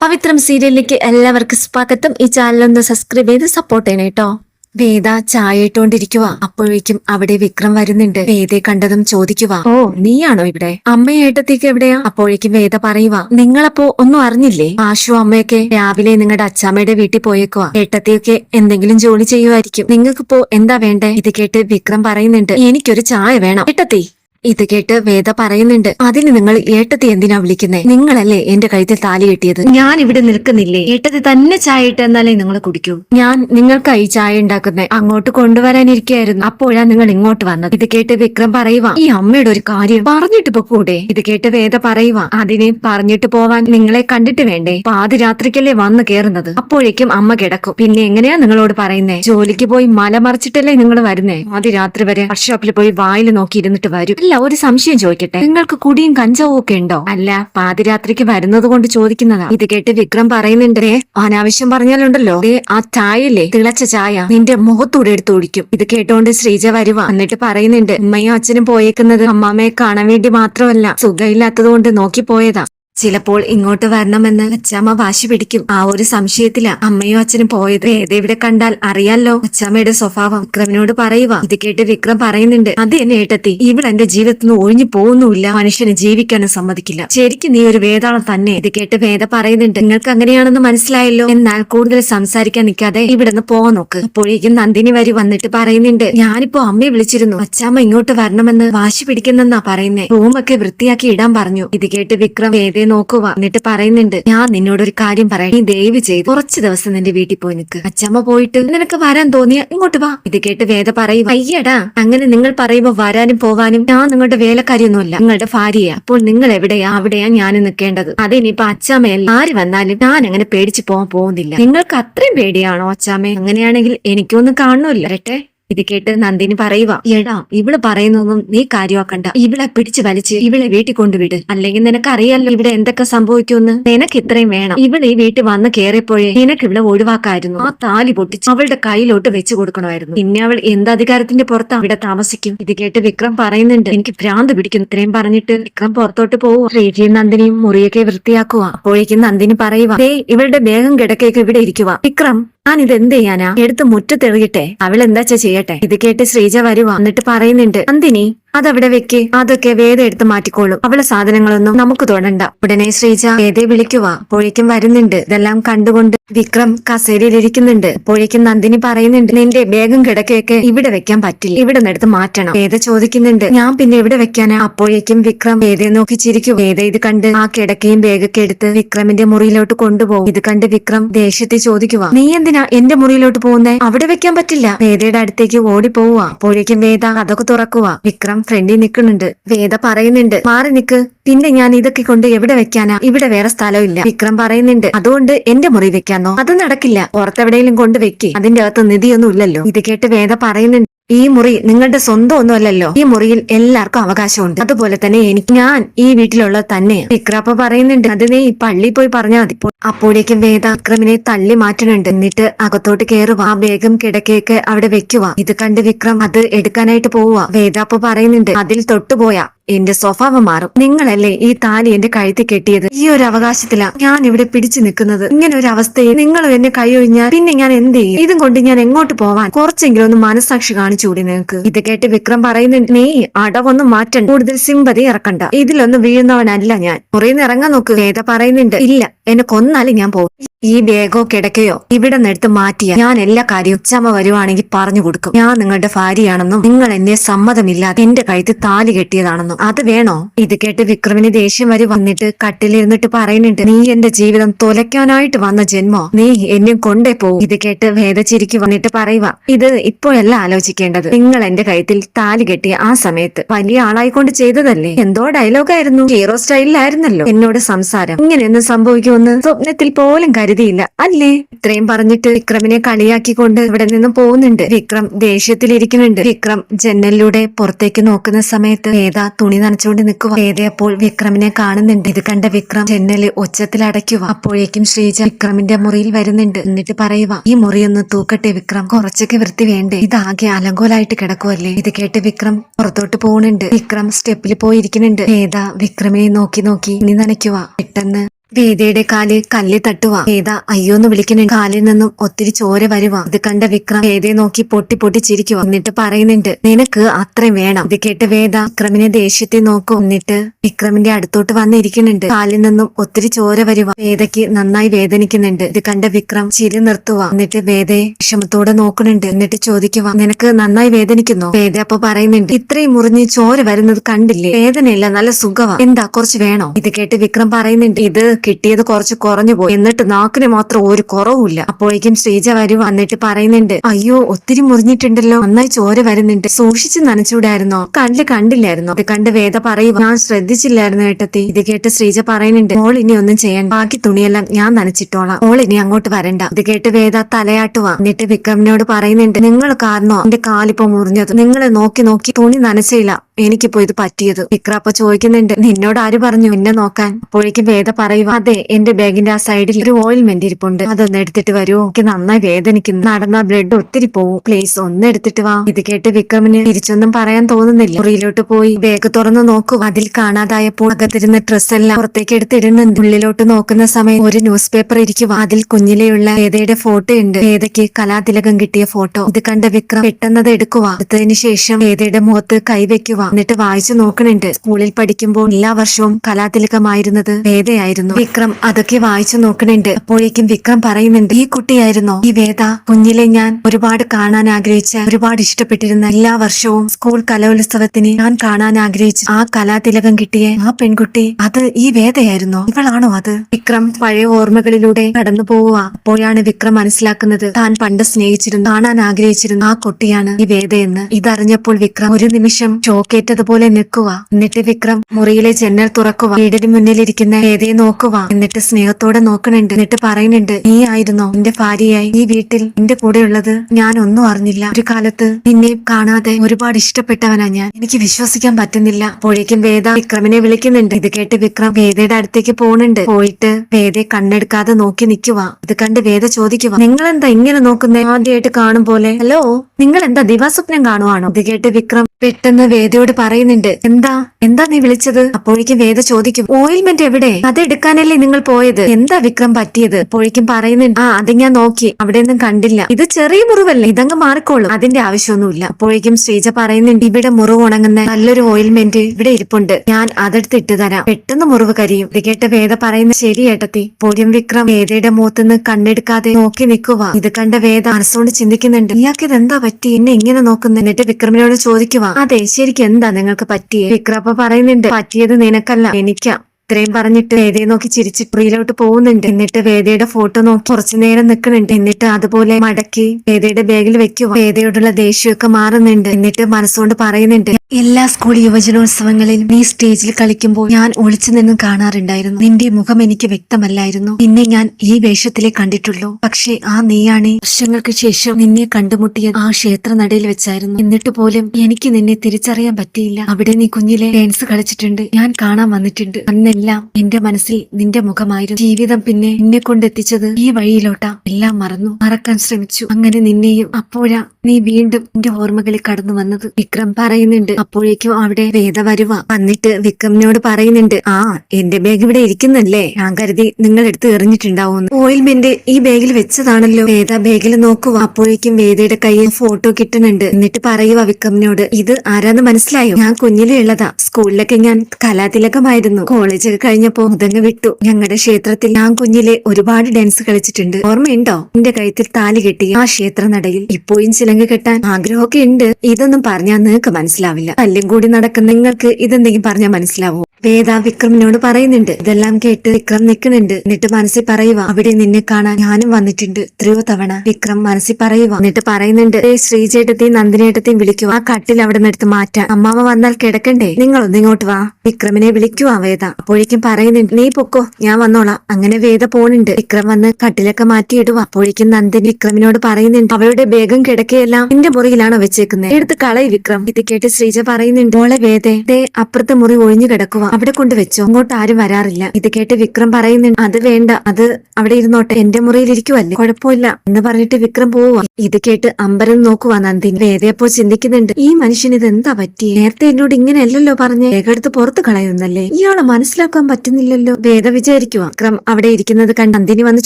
പവിത്രം സീരിയലിലേക്ക് എല്ലാവർക്കും സ്വാഗതം. ഈ ചാനൽ ഒന്ന് സബ്സ്ക്രൈബ് ചെയ്ത് സപ്പോർട്ട് ചെയ്യണം കേട്ടോ വേദ ചായ ഇട്ടുകൊണ്ടിരിക്കുക അപ്പോഴേക്കും അവിടെ വിക്രം വരുന്നുണ്ട്. വേദയെ കണ്ടതും ചോദിക്കുക ഓ. നീയാണോ ഇവിടെ? അമ്മയും ഏട്ടത്തേക്ക് എവിടെയാ? അപ്പോഴേക്കും വേദ പറയുക നിങ്ങളപ്പോ ഒന്നും അറിഞ്ഞില്ലേ? ആശു അമ്മയൊക്കെ രാവിലെ നിങ്ങളുടെ അച്ചാമ്മയുടെ വീട്ടിൽ പോയേക്കുക ഏട്ടത്തെയൊക്കെ എന്തെങ്കിലും ജോലി ചെയ്യുമായിരിക്കും നിങ്ങൾക്കിപ്പോ എന്താ വേണ്ടേ? ഇത് കേട്ട് വിക്രം പറയുന്നുണ്ട് എനിക്കൊരു ചായ വേണം. ഏട്ടത്തി ഇത് കേട്ട് വേദ പറയുന്നുണ്ട് അതിന് നിങ്ങൾ ഏട്ടത്തി എന്തിനാ വിളിക്കുന്നേ? നിങ്ങളല്ലേ എന്റെ കഴുത്തിൽ താലി കെട്ടിയത്? ഞാൻ ഇവിടെ നിൽക്കുന്നില്ലേ? ഏട്ടത്തി തന്നെ ചായ ഇട്ട് എന്നാലേ നിങ്ങൾ കുടിക്കൂ. ഞാൻ നിങ്ങൾക്കായി ചായ ഉണ്ടാക്കുന്നേ. അങ്ങോട്ട് കൊണ്ടുവരാനിരിക്കായിരുന്നു അപ്പോഴാ നിങ്ങൾ ഇങ്ങോട്ട് വന്നത്. ഇത് കേട്ട് വിക്രം പറയുക ഈ അമ്മയുടെ ഒരു കാര്യം പറഞ്ഞിട്ട് പൊക്കൂടെ ഇത് കേട്ട് വേദ പറയുക അതിനെ പറഞ്ഞിട്ട് പോവാൻ നിങ്ങളെ കണ്ടിട്ട് വേണ്ടേ? പാതിരാത്രിക്കല്ലേ വന്ന് കേറുന്നത്. അപ്പോഴേക്കും അമ്മ കിടക്കും. പിന്നെ എങ്ങനെയാ നിങ്ങളോട് പറയുന്നേ? ജോലിക്ക് പോയി മല മറിച്ചിട്ടല്ലേ നിങ്ങൾ വരുന്നേ? പാതിരാത്രി വരെ വർക്ക്ഷോപ്പിൽ പോയി വായിൽ നോക്കി ഇരുന്നിട്ട് വരും. അല്ല ഒരു സംശയം ചോദിക്കട്ടെ? നിങ്ങൾക്ക് കുടിയും കഞ്ചാവും ഒക്കെ ഉണ്ടോ? അല്ല പാതിരാത്രിക്ക് വരുന്നത് കൊണ്ട് ചോദിക്കുന്നതാ. ഇത് കേട്ട് വിക്രം പറയുന്നുണ്ടേ "ദേ, അനാവശ്യം പറഞ്ഞാലുണ്ടല്ലോ. ആ ചായല്ലേ തിളച്ച ചായ. നിന്റെ മുഖത്തൂടെ എടുത്ത് ഒഴിക്കും. ഇത് കേട്ടോണ്ട് ശ്രീജ വരുവ. എന്നിട്ട് പറയുന്നുണ്ട് ഉമ്മയും അച്ഛനും പോയേക്കുന്നത് അമ്മാമ്മയെ കാണാൻ വേണ്ടി മാത്രമല്ല സുഖമില്ലാത്തത് കൊണ്ട് നോക്കി പോയതാ ചിലപ്പോൾ ഇങ്ങോട്ട് വരണമെന്ന് അച്ചാമ്മ വാശി പിടിക്കും. ആ ഒരു സംശയത്തില അമ്മയും അച്ഛനും പോയത്. ഏതെവിടെ കണ്ടാൽ അറിയാലോ. അച്ചാമ്മയുടെ സ്വഭാവം വിക്രമിനോട് പറയുക ഇത് കേട്ട് വിക്രം പറയുന്നുണ്ട് അത് എന്നെ ഏട്ടത്തി. ഇവിടെ എന്റെ ജീവിതത്തിൽ നിന്ന് ഒഴിഞ്ഞു പോകുന്നുമില്ല. മനുഷ്യന് ജീവിക്കാനും സമ്മതിക്കില്ല. ശരിക്കും നീ ഒരു വേദാളം തന്നെ. ഇത് കേട്ട് വേദ പറയുന്നുണ്ട് നിങ്ങൾക്ക് അങ്ങനെയാണെന്ന് മനസ്സിലായല്ലോ. എന്നാൽ കൂടുതൽ സംസാരിക്കാൻ നിൽക്കാതെ ഇവിടെ നിന്ന് പോവാൻ നോക്ക്. അപ്പോഴേക്കും നന്ദിനി വരി വന്നിട്ട് പറയുന്നുണ്ട് ഞാനിപ്പോ അമ്മയെ വിളിച്ചിരുന്നു. അച്ചാമ്മ ഇങ്ങോട്ട് വരണമെന്ന് വാശി പിടിക്കുന്നെന്നാ പറയുന്നേ. റൂമൊക്കെ വൃത്തിയാക്കി ഇടാൻ പറഞ്ഞു. ഇത് കേട്ട് വിക്രം വേദയെ നോക്കുക എന്നിട്ട് പറയുന്നുണ്ട് ഞാൻ നിന്നോട് ഒരു കാര്യം പറയാം. നീ ദയവ് ചെയ്ത് കുറച്ച് ദിവസം നിന്റെ വീട്ടിൽ പോയി നിൽക്ക്. അച്ചമ്മ പോയിട്ട് നിനക്ക് വരാൻ തോന്നിയ ഇങ്ങോട്ട് വാ. ഇത് കേട്ട് വേദ പറയും അയ്യടാ അങ്ങനെ നിങ്ങൾ പറയുമ്പോ വരാനും പോവാനും ഞാൻ നിങ്ങളുടെ വേലക്കാരിയൊന്നുമല്ല നിങ്ങളുടെ ഭാര്യയാ. അപ്പോൾ നിങ്ങൾ എവിടെയാ? അവിടെയാ ഞാൻ നിൽക്കേണ്ടത്. അതിനിപ്പോ അച്ചാമ്മയല്ല ആര് വന്നാലും ഞാൻ അങ്ങനെ പേടിച്ചു പോവാൻ പോകുന്നില്ല. നിങ്ങൾക്ക് അത്രയും പേടിയാണോ അച്ചാമേ അങ്ങനെയാണെങ്കിൽ എനിക്കൊന്നും കാണുമല്ലോ വരട്ടെ. ഇത് കേട്ട് നന്ദിനി പറയുക എടാ ഇവൾ പറയുന്നൊന്നും നീ കാര്യമാക്കണ്ട. ഇവളെ പിടിച്ചു വലിച്ച് ഇവളെ വീട്ടിൽ കൊണ്ടുവിട്. അല്ലെങ്കിൽ നിനക്ക് അറിയാലോ ഇവിടെ എന്തൊക്കെ സംഭവിക്കുമെന്ന്. നിനക്ക് ഇത്രയും വേണം. ഇവൾ ഈ വീട്ടിൽ വന്ന് കേറിയപ്പോഴേ നിനക്ക് ഇവിടെ ഒഴിവാക്കായിരുന്നു. ആ താലി പൊട്ടിച്ച് അവളുടെ കയ്യിലോട്ട് വെച്ചു കൊടുക്കണമായിരുന്നു. പിന്നെ അവൾ എന്ത് അധികാരത്തിന്റെ പുറത്ത് ഇവിടെ താമസിക്കും? ഇത് കേട്ട് വിക്രം പറയുന്നുണ്ട് എനിക്ക് ഭ്രാന്ത് പിടിക്കുന്നു. ഇത്രയും പറഞ്ഞിട്ട് വിക്രം പുറത്തോട്ട് പോവുക ശ്രീജിയും നന്ദിനിയും മുറിയൊക്കെ വൃത്തിയാക്കുക അപ്പോഴേക്കും നന്ദിനി പറയുക ദേ ഇവളുടെ വേഗം കിടക്കയൊക്കെ ഇവിടെ ഇരിക്കുക വിക്രം ഞാൻ ഇത് എന്ത് ചെയ്യാനാ? എടുത്ത് മുറ്റത്തെറിയട്ടെ. അവൾ എന്താച്ചാ ചെയ്യട്ടെ? ഇത് കേട്ട് ശ്രീജ വരുവാ. എന്നിട്ട് പറയുന്നുണ്ട് നന്ദിനി അതവിടെ വെക്ക്. അതൊക്കെ വേദ എടുത്ത് മാറ്റിക്കോളും. അവളെ സാധനങ്ങളൊന്നും നമുക്ക് തൊടണ്ട. ഉടനെ ശ്രീജ വേദയെ വിളിക്കുക അപ്പോഴേക്കും വരുന്നുണ്ട്. ഇതെല്ലാം കണ്ടുകൊണ്ട് വിക്രം കസേരയിൽ ഇരിക്കുന്നുണ്ട്. അപ്പോഴേക്കും നന്ദിനി പറയുന്നുണ്ട് നിന്റെ ബേഗം കിടക്കയൊക്കെ ഇവിടെ വെക്കാൻ പറ്റില്ല. ഇവിടെ നിന്ന് എടുത്ത് മാറ്റണം. വേദ ചോദിക്കുന്നുണ്ട് ഞാൻ പിന്നെ ഇവിടെ വെക്കാനാ? അപ്പോഴേക്കും വിക്രം വേദയെ നോക്കി ചിരിക്കും. വേദ ഇത് കണ്ട് ആ കിടക്കയും ബേഗൊക്കെ എടുത്ത് വിക്രമിന്റെ മുറിയിലോട്ട് കൊണ്ടുപോകും. ഇത് കണ്ട് വിക്രം ദേഷ്യത്തെ ചോദിക്കുക നീ എന്തിനാ എന്റെ മുറിയിലോട്ട് പോകുന്നേ? അവിടെ വെക്കാൻ പറ്റില്ല. വേദയുടെ അടുത്തേക്ക് ഓടി പോവുക അപ്പോഴേക്കും വേദ അതൊക്കെ തുറക്കുക വിക്രം ഫ്രണ്ടിൽ നിൽക്കുന്നുണ്ട്. വേദ പറയുന്നുണ്ട് മാറി നിക്ക് പിന്നെ ഞാൻ ഇതൊക്കെ കൊണ്ട് എവിടെ വെക്കാനാ? ഇവിടെ വേറെ സ്ഥലം ഇല്ല. വിക്രം പറയുന്നുണ്ട് അതുകൊണ്ട് എന്റെ മുറി വെക്കാന്നോ? അത് നടക്കില്ല. പുറത്തെവിടെയെങ്കിലും കൊണ്ട് വെക്കേ. അതിന്റെ അകത്ത് നിധിയൊന്നും ഇല്ലല്ലോ. ഇത് കേട്ട് വേദ പറയുന്നുണ്ട് ഈ മുറി നിങ്ങളുടെ സ്വന്തം ഒന്നുമല്ലല്ലോ. ഈ മുറിയിൽ എല്ലാവർക്കും അവകാശമുണ്ട്. അതുപോലെ തന്നെ എനിക്ക് ഞാൻ ഈ വീട്ടിലുള്ള തന്നെ. വിക്രപ്പ പറയുന്നുണ്ട് അത് നീ പള്ളി പോയി പറഞ്ഞാൽ മതി. അപ്പോഴേക്കും വേദ വിക്രമിനെ തള്ളി മാറ്റണുണ്ട് എന്നിട്ട് അകത്തോട്ട് കയറുക ആ വേഗം കിടക്കേക്ക് അവിടെ വെക്കുക. ഇത് കണ്ട് വിക്രം അത് എടുക്കാനായിട്ട് പോവുക. വേദാപ്പ പറയുന്നുണ്ട് അതിൽ തൊട്ടുപോയാ. എന്റെ സ്വഭാവം മാറും. നിങ്ങളല്ലേ ഈ താലി എന്റെ കഴുത്തി കെട്ടിയത്? ഈ ഒരു അവകാശത്തിലാ ഞാൻ ഇവിടെ പിടിച്ചു നിൽക്കുന്നത്. ഇങ്ങനെ ഒരു അവസ്ഥയിൽ നിങ്ങൾ എന്നെ കൈയൊഴിഞ്ഞാൽ പിന്നെ ഞാൻ എന്ത് ചെയ്യും? ഇതും കൊണ്ട് ഞാൻ എങ്ങോട്ട് പോവാൻ? കുറച്ചെങ്കിലും ഒന്ന് മനസാക്ഷി കാണിച്ചുകൂടി നിങ്ങൾക്ക് ഇത് കേട്ട് വിക്രം പറയുന്നുണ്ട് നീ അടവൊന്നും മാറ്റണ്ട. കൂടുതൽ സിമ്പതി ഇറക്കണ്ട. ഇതിലൊന്നും വീഴുന്നവനല്ല ഞാൻ. കുറേ ഇറങ്ങാൻ നോക്ക്. വേദ പറയുന്നുണ്ട് ഇല്ല എന്നെ കൊന്നാലും ഞാൻ പോകും. ഈ ബേഗോ കിടക്കയോ? ഇവിടെ നിന്ന് എടുത്ത് മാറ്റിയ ഞാൻ എല്ലാ കാര്യവും ചമ വരുവാണെങ്കിൽ പറഞ്ഞു കൊടുക്കും. ഞാൻ നിങ്ങളുടെ ഭാര്യയാണെന്നും നിങ്ങൾ എന്നെ സമ്മതമില്ലാതെ എന്റെ കഴുത്തിൽ താലി കെട്ടിയതാണെന്നും. അത് വേണോ? ഇത് കേട്ട് വിക്രമിന് ദേഷ്യം വരെ വന്നിട്ട് കട്ടിലിരുന്നിട്ട് പറയുന്നുണ്ട് നീ എന്റെ ജീവിതം തുലയ്ക്കാനായിട്ട് വന്ന ജന്മോ? നീ എന്നെ കൊണ്ടേ പോകും ഇത് കേട്ട് വേദച്ചിരിക്ക് വന്നിട്ട് പറയുക ഇത് ഇപ്പോഴല്ല ആലോചിക്കേണ്ടത്. നിങ്ങൾ എന്റെ കഴുത്തിൽ താലി കെട്ടിയ ആ സമയത്ത് വലിയ ആളായിക്കൊണ്ട് ചെയ്തതല്ലേ? എന്തോ ഡയലോഗായിരുന്നു ഹീറോ സ്റ്റൈലിലായിരുന്നല്ലോ എന്നോട് സംസാരം. ഇങ്ങനെയൊന്നും സംഭവിക്കുമെന്ന് സ്വപ്നത്തിൽ പോലും കരുതിയില്ല. അല്ലേ? ഇത്രയും പറഞ്ഞിട്ട് വിക്രമിനെ കളിയാക്കിക്കൊണ്ട് ഇവിടെ നിന്ന് പോകുന്നുണ്ട്. വിക്രം ദേഷ്യത്തിലിരിക്കുന്നുണ്ട്. വിക്രം ജനലിലൂടെ പുറത്തേക്ക് നോക്കുന്ന സമയത്ത് വേദ തുണി നനച്ചുകൊണ്ട് നിൽക്കുക വേദ അപ്പോൾ വിക്രമിനെ കാണുന്നുണ്ട്. ഇത് കണ്ട വിക്രം ചെന്നൽ ഒച്ചത്തിൽ അടയ്ക്കുക അപ്പോഴേക്കും ശ്രീജ വിക്രമിന്റെ മുറിയിൽ വരുന്നുണ്ട്. എന്നിട്ട് പറയുക ഈ മുറിയൊന്ന് തൂക്കട്ടെ വിക്രം. കുറച്ചൊക്കെ വൃത്തി വേണ്ടേ? ഇതാകെ അലങ്കോലായിട്ട് കിടക്കുമല്ലേ ഇത് കേട്ട് വിക്രം പുറത്തോട്ട് പോകുന്നുണ്ട് വിക്രം സ്റ്റെപ്പിൽ പോയിരിക്കുന്നുണ്ട്. വേദ വിക്രമിനെ നോക്കി നോക്കി ഇനി നനയ്ക്കുക പെട്ടെന്ന് വേദയുടെ കാലിൽ കല്ല് തട്ടുക വേദ അയ്യോന്ന് വിളിക്കുന്നുണ്ട് കാലിൽ നിന്നും ഒത്തിരി ചോര വരുവാ. ഇത് കണ്ട വിക്രം വേദയെ നോക്കി പൊട്ടി പൊട്ടി ചിരിക്കുക എന്നിട്ട് പറയുന്നുണ്ട് നിനക്ക് അത്രയും വേണം. ഇത് കേട്ട് വേദ വിക്രമിനെ ദേഷ്യത്തെ നോക്കും. എന്നിട്ട് വിക്രമിന്റെ അടുത്തോട്ട് വന്നിരിക്കുന്നുണ്ട്. കാലിൽ നിന്നും ഒത്തിരി ചോര വരുവാ. വേദയ്ക്ക് നന്നായി വേദനിക്കുന്നുണ്ട്. ഇത് കണ്ട വിക്രം ചിരി നിർത്തുക എന്നിട്ട് വേദയെ വിഷമത്തോടെ നോക്കുന്നുണ്ട്. എന്നിട്ട് ചോദിക്കുക നിനക്ക് നന്നായി വേദനിക്കുന്നു? വേദ അപ്പൊ പറയുന്നുണ്ട് ഇത്രയും മുറിഞ്ഞ് ചോര വരുന്നത് കണ്ടില്ലേ? വേദനയില്ല നല്ല സുഖവാ. എന്താ കുറച്ച് വേണോ? ഇത് കേട്ട് വിക്രം പറയുന്നുണ്ട് ഇത് കിട്ടിയത് കുറച്ച് കുറഞ്ഞു പോയി. എന്നിട്ട് നാക്കിന് മാത്രം ഒരു കുറവുമില്ല. അപ്പോഴേക്കും ശ്രീജ വരും വന്നിട്ട് പറയുന്നുണ്ട് അയ്യോ ഒത്തിരി മുറിഞ്ഞിട്ടുണ്ടല്ലോ. നന്നായി ചോര വരുന്നുണ്ട്. സൂക്ഷിച്ച് നനച്ചൂടായിരുന്നോ കണ്ണിൽ കണ്ടില്ലായിരുന്നോ? അത് കണ്ട് വേദ പറയുക ഞാൻ ശ്രദ്ധിച്ചില്ലായിരുന്നു ഏട്ടത്തി. ഇത് കേട്ട് ശ്രീജ പറയുന്നുണ്ട് മോൾ ഇനി ഒന്നും ചെയ്യണ്ട ബാക്കി തുണിയെല്ലാം ഞാൻ നനച്ചിട്ടോളാം. മോൾ ഇനി അങ്ങോട്ട് വരണ്ട. ഇത് കേട്ട് വേദ തലയാട്ടുക എന്നിട്ട് വിക്രമിനോട് പറയുന്നുണ്ട് നിങ്ങൾ കാരണോ? എന്റെ കാലിപ്പോ മുറിഞ്ഞത്. നിങ്ങളെ നോക്കി നോക്കി തുണി നനച്ചില്ല എനിക്കിപ്പോ ഇത് പറ്റിയത്. വിക്ര അപ്പൊ ചോദിക്കുന്നുണ്ട് നിന്നോട് ആര് പറഞ്ഞു? എന്നെ നോക്കാൻ. അപ്പോഴേക്കും വേദ പറയുക അതെ എന്റെ ബാഗിന്റെ ആ സൈഡിൽ ഒരു ഓയിൽമെന്റ് ഇരിപ്പുണ്ട്. അതൊന്ന് എടുത്തിട്ട് വരൂ. എനിക്ക് നന്നായി വേദനിക്കുന്നു. നടന്ന ബ്ലഡ് ഒത്തിരി പോവും. പ്ലീസ് ഒന്ന് എടുത്തിട്ട് വാ. ഇത് കേട്ട് വിക്രമിന് തിരിച്ചൊന്നും പറയാൻ തോന്നുന്നില്ല. മുറിയിലോട്ട് പോയി. ബാഗ് തുറന്നു നോക്കൂ. അതിൽ കാണാതായപ്പോൾ അകത്തിരുന്ന ഡ്രസ് എല്ലാം പുറത്തേക്ക് എടുത്തിടുന്നുണ്ട്. ഉള്ളിലോട്ട് നോക്കുന്ന സമയം ഒരു ന്യൂസ് പേപ്പർ ഇരിക്കുക. അതിൽ കുഞ്ഞിലെയുള്ള വേദയുടെ ഫോട്ടോ ഉണ്ട്. വേദയ്ക്ക് കലാതിലകം കിട്ടിയ ഫോട്ടോ ഇത് കണ്ട വിക്രം പെട്ടെന്നത് എടുക്കുക എടുത്തതിന് ശേഷം വേദയുടെ മുഖത്ത് കൈവെക്കുക എന്നിട്ട് വായിച്ചു നോക്കണുണ്ട് സ്കൂളിൽ പഠിക്കുമ്പോൾ എല്ലാ വർഷവും കലാതിലകമായിരുന്നത് വേദയായിരുന്നു. വിക്രം അതൊക്കെ വായിച്ചു നോക്കണുണ്ട് അപ്പോഴേക്കും വിക്രം പറയുന്നുണ്ട് ഈ കുട്ടിയായിരുന്നോ? ഈ വേദ കുഞ്ഞിലെ ഞാൻ ഒരുപാട് കാണാൻ ആഗ്രഹിച്ച ഒരുപാട് ഇഷ്ടപ്പെട്ടിരുന്ന എല്ലാ വർഷവും സ്കൂൾ കലോത്സവത്തിന് ഞാൻ കാണാൻ ആഗ്രഹിച്ച ആ കലാതിലകം കിട്ടിയ ആ പെൺകുട്ടി അത് ഈ വേദയായിരുന്നോ? ഇവളാണോ അത്? വിക്രം പഴയ ഓർമ്മകളിലൂടെ കടന്നു പോവുക. അപ്പോഴാണ് വിക്രം മനസ്സിലാക്കുന്നത് താൻ പണ്ട് സ്നേഹിച്ചിരുന്നു കാണാൻ ആഗ്രഹിച്ചിരുന്നു ആ കുട്ടിയാണ് ഈ വേദയെന്ന്. ഇതറിഞ്ഞപ്പോൾ വിക്രം ഒരു നിമിഷം ഷോക്കേറ്റതുപോലെ നിൽക്കുക. എന്നിട്ട് വിക്രം മുറിയിലെ ജനൽ തുറക്കുക. വീടിന് മുന്നിലിരിക്കുന്ന വേദയെ നോക്കുക. എന്നിട്ട് സ്നേഹത്തോടെ നോക്കണുണ്ട്. എന്നിട്ട് പറയുന്നുണ്ട് നീ ആയിരുന്നോ എന്റെ ഭാര്യയായി? ഈ വീട്ടിൽ എന്റെ കൂടെയുള്ളത് ഞാൻ ഒന്നും അറിഞ്ഞില്ല. ഒരു കാലത്ത് നിന്നെ കാണാതെ ഒരുപാട് ഇഷ്ടപ്പെട്ടവനാ ഞാൻ. എനിക്ക് വിശ്വസിക്കാൻ പറ്റുന്നില്ല. അപ്പോഴേക്കും വേദ വിക്രമിനെ വിളിക്കുന്നുണ്ട്. ഇത് കേട്ട് വിക്രം വേദയുടെ അടുത്തേക്ക് പോകുന്നുണ്ട് പോയിട്ട് വേദയെ കണ്ണെടുക്കാതെ നോക്കി നിൽക്കുക ഇത് കണ്ട് വേദ ചോദിക്കുക നിങ്ങൾ എന്താ ഇങ്ങനെ നോക്കുന്നേ? ആദ്യമായിട്ട് കാണും പോലെ. ഹലോ നിങ്ങൾ എന്താ ദിവാസ്വപ്നം കാണുവാണോ? ഇത് കേട്ട് വിക്രം പെട്ടെന്ന് വേദയോട് പറയുന്നുണ്ട്. എന്താ? എന്താ നീ വിളിച്ചത്? അപ്പോഴേക്കും വേദ ചോദിക്കും. ഓയിൽമെന്റ് എവിടെ? അതെടുക്കാനല്ലേ നിങ്ങൾ പോയത്? എന്താ വിക്രം പറ്റിയത്? അപ്പോഴേക്കും പറയുന്നുണ്ട്. ആ അത് ഞാൻ നോക്കി. അവിടെ ഒന്നും കണ്ടില്ല. ഇത് ചെറിയ മുറിവല്ലേ? ഇതങ്ങ് മാറിക്കോളും. അതിന്റെ ആവശ്യമൊന്നുമില്ല. അപ്പോഴേക്കും ശ്രീജ പറയുന്നുണ്ട്. ഇവിടെ മുറിവ് ഉണങ്ങുന്ന നല്ലൊരു ഓയിൽമെന്റ് ഇവിടെ ഇരിപ്പുണ്ട്. ഞാൻ അതെടുത്ത് ഇട്ട് തരാം. പെട്ടെന്ന് മുറിവ് കരിയും. ഇത് കേട്ട് വേദ പറയുന്ന ശരി ഏട്ടത്തി. പോലും വിക്രം വേദയുടെ മുഖത്തുനിന്ന് കണ്ണെടുക്കാതെ നോക്കി നിൽക്കുക ഇത് കണ്ട വേദ മനസ്സുകൊണ്ട് ചിന്തിക്കുന്നുണ്ട്. ഇയാൾക്ക് ഇത് എന്താ പറ്റി? എന്നെ ഇങ്ങനെ നോക്കുന്നു? എന്നിട്ട് വിക്രമിനോട് ചോദിക്കുക അതെ ശരിക്കും എന്താ നിങ്ങൾക്ക് പറ്റിയേ? വിക്രപ്പ പറയുന്നുണ്ട് പറ്റിയത് നിനക്കല്ല എനിക്കാ. ഇത്രയും പറഞ്ഞിട്ട് വേദയെ നോക്കി ചിരിച്ച് പ്രിയിലോട്ട് പോകുന്നുണ്ട്. എന്നിട്ട് വേദയുടെ ഫോട്ടോ നോക്കി കുറച്ചു നേരം നിൽക്കുന്നുണ്ട്. എന്നിട്ട് അതുപോലെ മടക്കി വേദയുടെ ബാഗിൽ വെക്കുക. വേദയോടുള്ള ദേഷ്യമൊക്കെ മാറുന്നുണ്ട്. എന്നിട്ട് മനസ്സുകൊണ്ട് പറയുന്നുണ്ട് എല്ലാ സ്കൂൾ യുവജനോത്സവങ്ങളിലും നീ സ്റ്റേജിൽ കളിക്കുമ്പോൾ ഞാൻ ഒളിച്ചു നിന്നും കാണാറുണ്ടായിരുന്നു. നിന്റെ മുഖം എനിക്ക് വ്യക്തമല്ലായിരുന്നു. നിന്നെ ഞാൻ ഈ വേഷത്തിലേ കണ്ടിട്ടുള്ളൂ. പക്ഷേ ആ നീയാണ് വർഷങ്ങൾക്ക് ശേഷം നിന്നെ കണ്ടുമുട്ടിയ ആ ക്ഷേത്ര നടയിൽ വെച്ചായിരുന്നു. എന്നിട്ട് പോലും എനിക്ക് നിന്നെ തിരിച്ചറിയാൻ പറ്റിയില്ല. അവിടെ നീ കുഞ്ഞിലെ ഡാൻസ് കളിച്ചിട്ടുണ്ട്. ഞാൻ കാണാൻ വന്നിട്ടുണ്ട്. അന്നെല്ലാം എന്റെ മനസ്സിൽ നിന്റെ മുഖമായിരുന്നു. ജീവിതം പിന്നെ നിന്നെ കൊണ്ടെത്തിച്ചത് ഈ വഴിയിലോട്ടാ. എല്ലാം മറന്നു. മറക്കാൻ ശ്രമിച്ചു. അങ്ങനെ നിന്നെയും അപ്പോഴാ നീ വീണ്ടും എന്റെ ഓർമ്മകളിൽ കടന്നു വന്നത് വിക്രം പറയുന്നുണ്ട്. അപ്പോഴേക്കും അവിടെ വേദ വരുവ. വന്നിട്ട് വിക്രമിനോട് പറയുന്നുണ്ട് ആ എന്റെ ബാഗ് ഇവിടെ ഇരിക്കുന്നല്ലേ ഞാൻ കരുതി നിങ്ങൾ എടുത്ത് എറിഞ്ഞിട്ടുണ്ടാവുമെന്ന് ഓയിൽമെന്റ് ഈ ബാഗിൽ വെച്ചതാണല്ലോ. വേദ ബാഗിൽ നോക്കുക അപ്പോഴേക്കും വേദയുടെ കയ്യിൽ ഫോട്ടോ കിട്ടുന്നുണ്ട്. എന്നിട്ട് പറയുക വിക്രമിനോട് ഇത് ആരാന്ന് മനസ്സിലായോ? ഞാൻ കുഞ്ഞിലേ ഉള്ളതാ. സ്കൂളിലൊക്കെ ഞാൻ കലാതിലകമായിരുന്നു. കോളേജ് കഴിഞ്ഞപ്പോ മുതങ്ങ് വിട്ടു. ഞങ്ങളുടെ ക്ഷേത്രത്തിൽ ഞാൻ കുഞ്ഞിലെ ഒരുപാട് ഡാൻസ് കളിച്ചിട്ടുണ്ട്. ഓർമ്മയുണ്ടോ? എന്റെ കഴുത്തിൽ താലി കെട്ടി ആ ക്ഷേത്ര നടയിൽ ഇപ്പോഴും ചിലങ്ക് കെട്ടാൻ ആഗ്രഹമൊക്കെ ഉണ്ട്. ഇതൊന്നും പറഞ്ഞാൽ നിങ്ങൾക്ക് മനസ്സിലാവില്ല. അല്ലെങ്കിൽ കൂടി നടക്കുന്ന നിങ്ങൾക്ക് ഇതെന്തെങ്കിലും പറഞ്ഞാൽ മനസ്സിലാവോ? വേദ വിക്രമിനോട് പറയുന്നുണ്ട്. ഇതെല്ലാം കേട്ട് വിക്രം നിൽക്കുന്നുണ്ട്. എന്നിട്ട് മനസ്സിൽ പറയുക അവിടെ നിന്നെ കാണാൻ ഞാനും വന്നിട്ടുണ്ട്. എത്രയോ തവണ വിക്രം മനസ്സിൽ പറയുക എന്നിട്ട് പറയുന്നുണ്ട് "ഏ, ശ്രീചേട്ടത്തെയും നന്ദിനേട്ടത്തെയും വിളിക്കുക ആ കട്ടിൽ അവിടെ നിന്ന് എടുത്ത് മാറ്റാൻ അമ്മാവ വന്നാൽ കിടക്കണ്ടേ? നിങ്ങളൊന്ന് ഇങ്ങോട്ട് വാ. വിക്രമിനെ വിളിക്കുക വേദ. അപ്പോഴേക്കും പറയുന്നുണ്ട് നീ പൊക്കോ ഞാൻ വന്നോളാം. അങ്ങനെ വേദ പോണുണ്ട്. വിക്രം വന്ന് കട്ടിലൊക്കെ മാറ്റിയിടുക അപ്പോഴേക്കും നന്ദൻ വിക്രമിനോട് പറയുന്നുണ്ട് അവളുടെ ബേഗം കിടക്കയെല്ലാം നിന്റെ മുറിയിലാണോ വെച്ചേക്കുന്നത് എടുത്ത് കളയി വിക്രം. ഇത് കേട്ട് ശ്രീജ പറയുന്നുണ്ട് മോളെ വേദേ ദേ അപ്പുറത്തെ മുറി ഒഴിഞ്ഞു കിടക്കുക പോവാ അവിടെ കൊണ്ടുവച്ചോ. അങ്ങോട്ട് ആരും വരാറില്ല. ഇത് കേട്ട് വിക്രം പറയുന്നുണ്ട് അത് വേണ്ട. അത് അവിടെ ഇരുന്നോട്ടെ. എന്റെ മുറിയിൽ ഇരിക്കുവല്ലേ കുഴപ്പമില്ല. എന്ന് പറഞ്ഞിട്ട് വിക്രം പോവുക ഇത് കേട്ട് അമ്പരം നോക്കുവാ നന്ദിനി. വേദയപ്പോ ചിന്തിക്കുന്നുണ്ട് ഈ മനുഷ്യന് ഇത് എന്താ പറ്റി? നേരത്തെ എന്നോട് ഇങ്ങനെയല്ലല്ലോ പറഞ്ഞ് ഏകടുത്ത് പുറത്ത് കളയുന്നല്ലേ? ഇയാളെ മനസ്സിലാക്കാൻ പറ്റുന്നില്ലല്ലോ. വേദ വിചാരിക്കുക വിക്രം അവിടെ ഇരിക്കുന്നത് കണ്ട് നന്ദിനി വന്ന്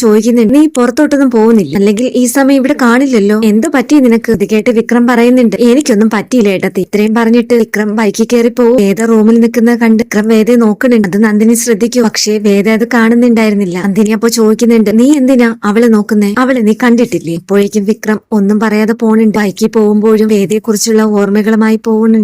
ചോദിക്കുന്നുണ്ട് നീ പുറത്തോട്ടൊന്നും പോകുന്നില്ല? അല്ലെങ്കിൽ ഈ സമയം ഇവിടെ കാണില്ലല്ലോ? എന്ത് പറ്റി നിനക്ക്? ഇത് കേട്ട് വിക്രം പറയുന്നുണ്ട് എനിക്കൊന്നും പറ്റിയില്ല ഏട്ടത്തി. ഇത്രയും പറഞ്ഞിട്ട് വിക്രം ബൈക്കിൽ കയറി പോകും വേദ റൂമിൽ നിൽക്കുന്ന കണ്ട് വിക്രം വേദയെ നോക്കുന്നുണ്ട്. അത് നന്ദിനി ശ്രദ്ധിക്കും. പക്ഷേ വേദ അത് കാണുന്നുണ്ടായിരുന്നില്ല. നന്ദിനി അപ്പൊ ചോദിക്കുന്നുണ്ട് നീ എന്തിനാ അവളെ നോക്കുന്നേ? അവളെ നീ കണ്ടിട്ടില്ലേ? അപ്പോഴേക്കും വിക്രം ഒന്നും പറയാതെ പോണുണ്ട്. ബൈക്കിൽ പോകുമ്പോഴും വേദയെ കുറിച്ചുള്ള ഓർമ്മകളുമായി പോകുന്നുണ്ട്